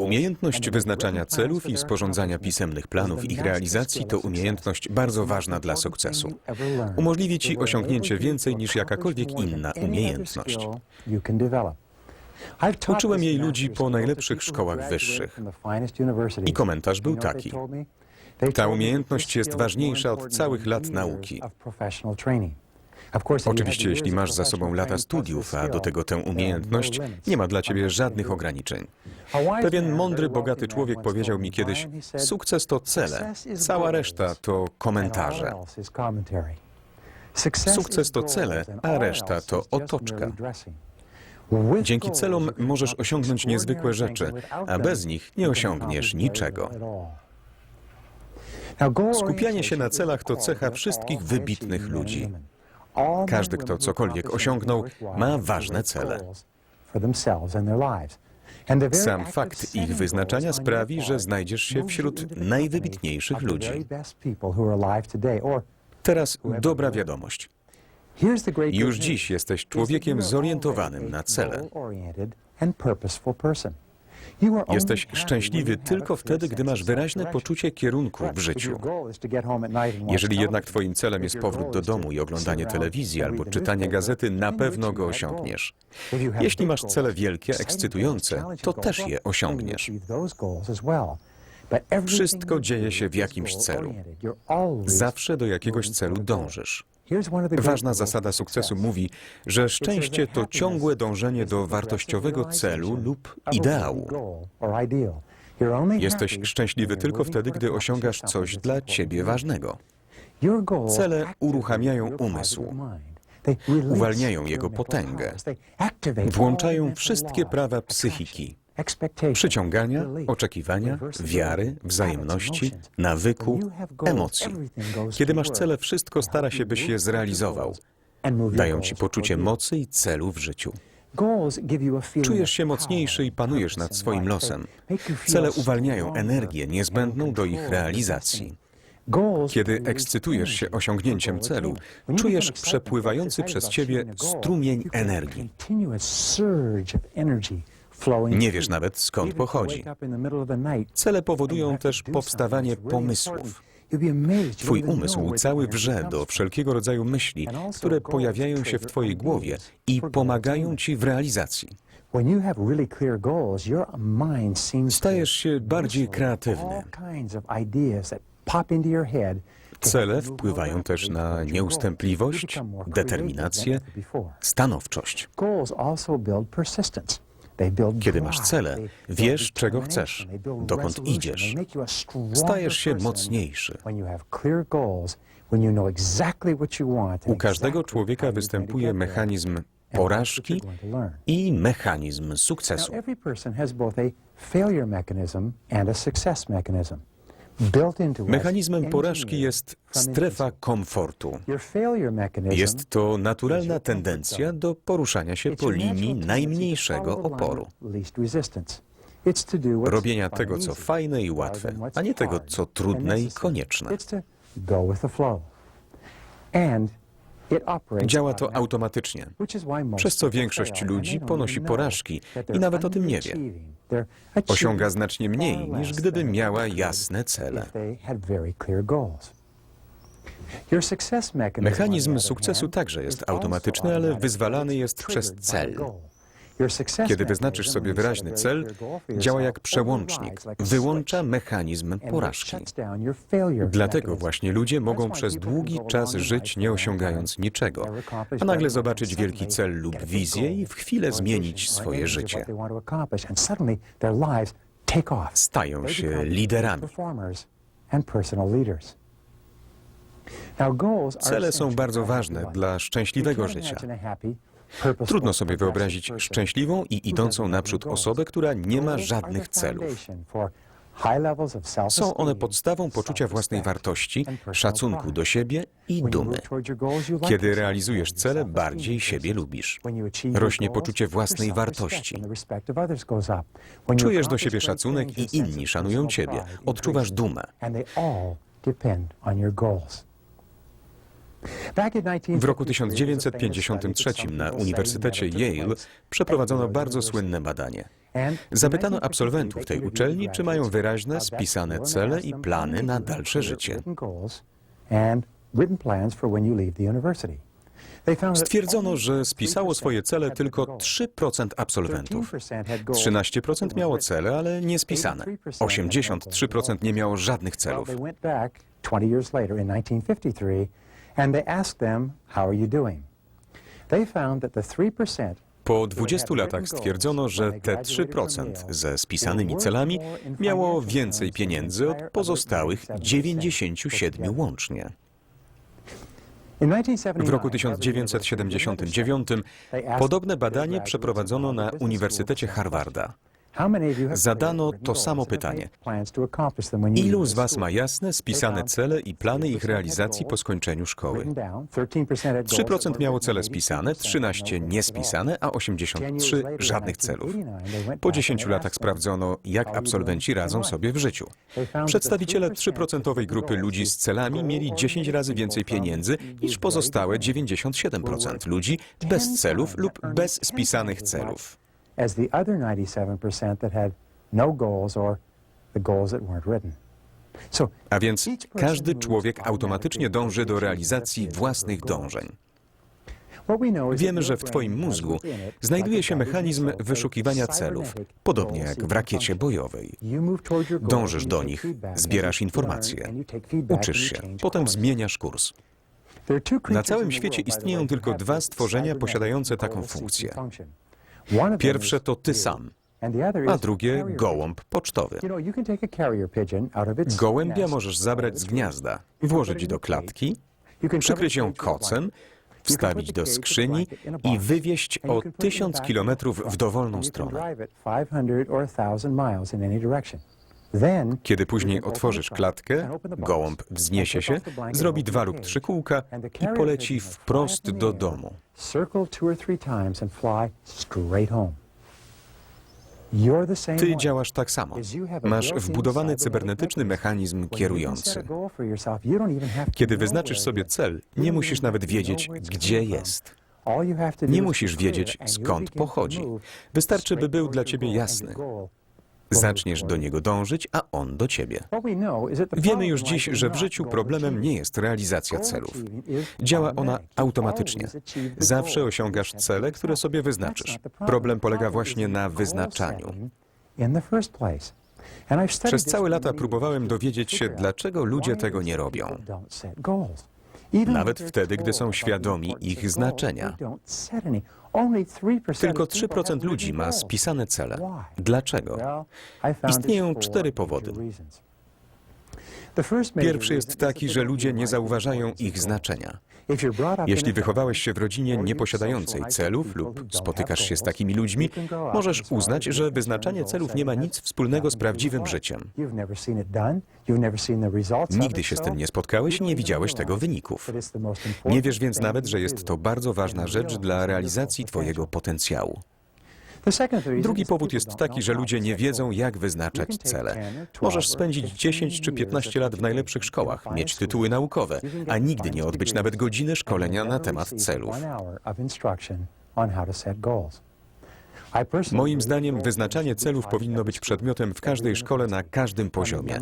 Umiejętność wyznaczania celów i sporządzania pisemnych planów ich realizacji to umiejętność bardzo ważna dla sukcesu. Umożliwi ci osiągnięcie więcej niż jakakolwiek inna umiejętność. Uczyłem jej ludzi po najlepszych szkołach wyższych. I komentarz był taki. Ta umiejętność jest ważniejsza od całych lat nauki. Oczywiście, jeśli masz za sobą lata studiów, a do tego tę umiejętność, nie ma dla ciebie żadnych ograniczeń. Pewien mądry, bogaty człowiek powiedział mi kiedyś: Sukces to cele, cała reszta to komentarze. Sukces to cele, a reszta to otoczka. Dzięki celom możesz osiągnąć niezwykłe rzeczy, a bez nich nie osiągniesz niczego. Skupianie się na celach to cecha wszystkich wybitnych ludzi. Każdy, kto cokolwiek osiągnął, ma ważne cele. Sam fakt ich wyznaczania sprawi, że znajdziesz się wśród najwybitniejszych ludzi. Teraz dobra wiadomość. Już dziś jesteś człowiekiem zorientowanym na cele. Jesteś szczęśliwy tylko wtedy, gdy masz wyraźne poczucie kierunku w życiu. Jeżeli jednak twoim celem jest powrót do domu i oglądanie telewizji albo czytanie gazety, na pewno go osiągniesz. Jeśli masz cele wielkie, ekscytujące, to też je osiągniesz. Wszystko dzieje się w jakimś celu. Zawsze do jakiegoś celu dążysz. Ważna zasada sukcesu mówi, że szczęście to ciągłe dążenie do wartościowego celu lub ideału. Jesteś szczęśliwy tylko wtedy, gdy osiągasz coś dla ciebie ważnego. Cele uruchamiają umysł, uwalniają jego potęgę, włączają wszystkie prawa psychiki. Przyciągania, oczekiwania, wiary, wzajemności, nawyku, emocji. Kiedy masz cele, wszystko stara się, byś je zrealizował. Dają ci poczucie mocy i celu w życiu. Czujesz się mocniejszy i panujesz nad swoim losem. Cele uwalniają energię niezbędną do ich realizacji. Kiedy ekscytujesz się osiągnięciem celu, czujesz przepływający przez ciebie strumień energii. Nie wiesz nawet skąd pochodzi. Cele powodują też powstawanie pomysłów. Twój umysł cały wrze do wszelkiego rodzaju myśli, które pojawiają się w Twojej głowie i pomagają Ci w realizacji. Stajesz się bardziej kreatywny. Cele wpływają też na nieustępliwość, determinację, stanowczość. Kiedy masz cele, wiesz, czego chcesz, dokąd idziesz. Stajesz się mocniejszy. U każdego człowieka występuje mechanizm porażki i mechanizm sukcesu. Mechanizmem porażki jest strefa komfortu. Jest to naturalna tendencja do poruszania się po linii najmniejszego oporu. Robienia tego, co fajne i łatwe, a nie tego, co trudne i konieczne. Działa to automatycznie, przez co większość ludzi ponosi porażki i nawet o tym nie wie. Osiąga znacznie mniej, niż gdyby miała jasne cele. Mechanizm sukcesu także jest automatyczny, ale wyzwalany jest przez cel. Kiedy wyznaczysz sobie wyraźny cel, działa jak przełącznik, wyłącza mechanizm porażki. Dlatego właśnie ludzie mogą przez długi czas żyć nie osiągając niczego, a nagle zobaczyć wielki cel lub wizję i w chwilę zmienić swoje życie. Stają się liderami. Cele są bardzo ważne dla szczęśliwego życia. Trudno sobie wyobrazić szczęśliwą i idącą naprzód osobę, która nie ma żadnych celów. Są one podstawą poczucia własnej wartości, szacunku do siebie i dumy. Kiedy realizujesz cele, bardziej siebie lubisz. Rośnie poczucie własnej wartości. Czujesz do siebie szacunek i inni szanują ciebie. Odczuwasz dumę. W roku 1953 na Uniwersytecie Yale przeprowadzono bardzo słynne badanie. Zapytano absolwentów tej uczelni, czy mają wyraźne, spisane cele i plany na dalsze życie. Stwierdzono, że spisało swoje cele tylko 3% absolwentów. 13% miało cele, ale nie spisane. 83% nie miało żadnych celów. And they asked them, How are you doing? They found that the 3% Po 20 latach stwierdzono, że te 3% ze spisanymi celami miało więcej pieniędzy od pozostałych 97 łącznie. W roku 1979 podobne badanie przeprowadzono na Uniwersytecie Harvarda. Zadano to samo pytanie. Ilu z Was ma jasne, spisane cele i plany ich realizacji po skończeniu szkoły? 3% miało cele spisane, 13 niespisane, a 83 żadnych celów. Po 10 latach sprawdzono, jak absolwenci radzą sobie w życiu. Przedstawiciele 3% grupy ludzi z celami mieli 10 razy więcej pieniędzy niż pozostałe 97% ludzi bez celów lub bez spisanych celów. As the other 97% that had no goals or the goals that weren't written. A więc każdy człowiek automatycznie dąży do realizacji własnych dążeń. Wiemy, that że w Twoim mózgu znajduje się mechanizm wyszukiwania celów, podobnie jak w rakiecie bojowej. Dążysz do nich, zbierasz informacje, uczysz się, potem zmieniasz kurs. Na całym świecie istnieją tylko dwa stworzenia posiadające taką funkcję. Pierwsze to ty sam, a drugie gołąb pocztowy. Gołębia możesz zabrać z gniazda, włożyć do klatki, przykryć ją kocem, wstawić do skrzyni i wywieźć o tysiąc kilometrów w dowolną stronę. Kiedy później otworzysz klatkę, gołąb wzniesie się, zrobi dwa lub trzy kółka i poleci wprost do domu. Ty działasz tak samo. Masz wbudowany cybernetyczny mechanizm kierujący. Kiedy wyznaczysz sobie cel, nie musisz nawet wiedzieć, gdzie jest. Nie musisz wiedzieć, skąd pochodzi. Wystarczy, by był dla ciebie jasny. Zaczniesz do niego dążyć, a on do ciebie. Wiemy już dziś, że w życiu problemem nie jest realizacja celów. Działa ona automatycznie. Zawsze osiągasz cele, które sobie wyznaczysz. Problem polega właśnie na wyznaczaniu. Przez całe lata próbowałem dowiedzieć się, dlaczego ludzie tego nie robią. Nawet wtedy, gdy są świadomi ich znaczenia. Tylko 3% ludzi ma spisane cele. Dlaczego? Istnieją cztery powody. Pierwszy jest taki, że ludzie nie zauważają ich znaczenia. Jeśli wychowałeś się w rodzinie nieposiadającej celów lub spotykasz się z takimi ludźmi, możesz uznać, że wyznaczanie celów nie ma nic wspólnego z prawdziwym życiem. Nigdy się z tym nie spotkałeś i nie widziałeś tego wyników. Nie wiesz więc nawet, że jest to bardzo ważna rzecz dla realizacji Twojego potencjału. Drugi powód jest taki, że ludzie nie wiedzą, jak wyznaczać cele. Możesz spędzić 10 czy 15 lat w najlepszych szkołach, mieć tytuły naukowe, a nigdy nie odbyć nawet godziny szkolenia na temat celów. Moim zdaniem wyznaczanie celów powinno być przedmiotem w każdej szkole na każdym poziomie.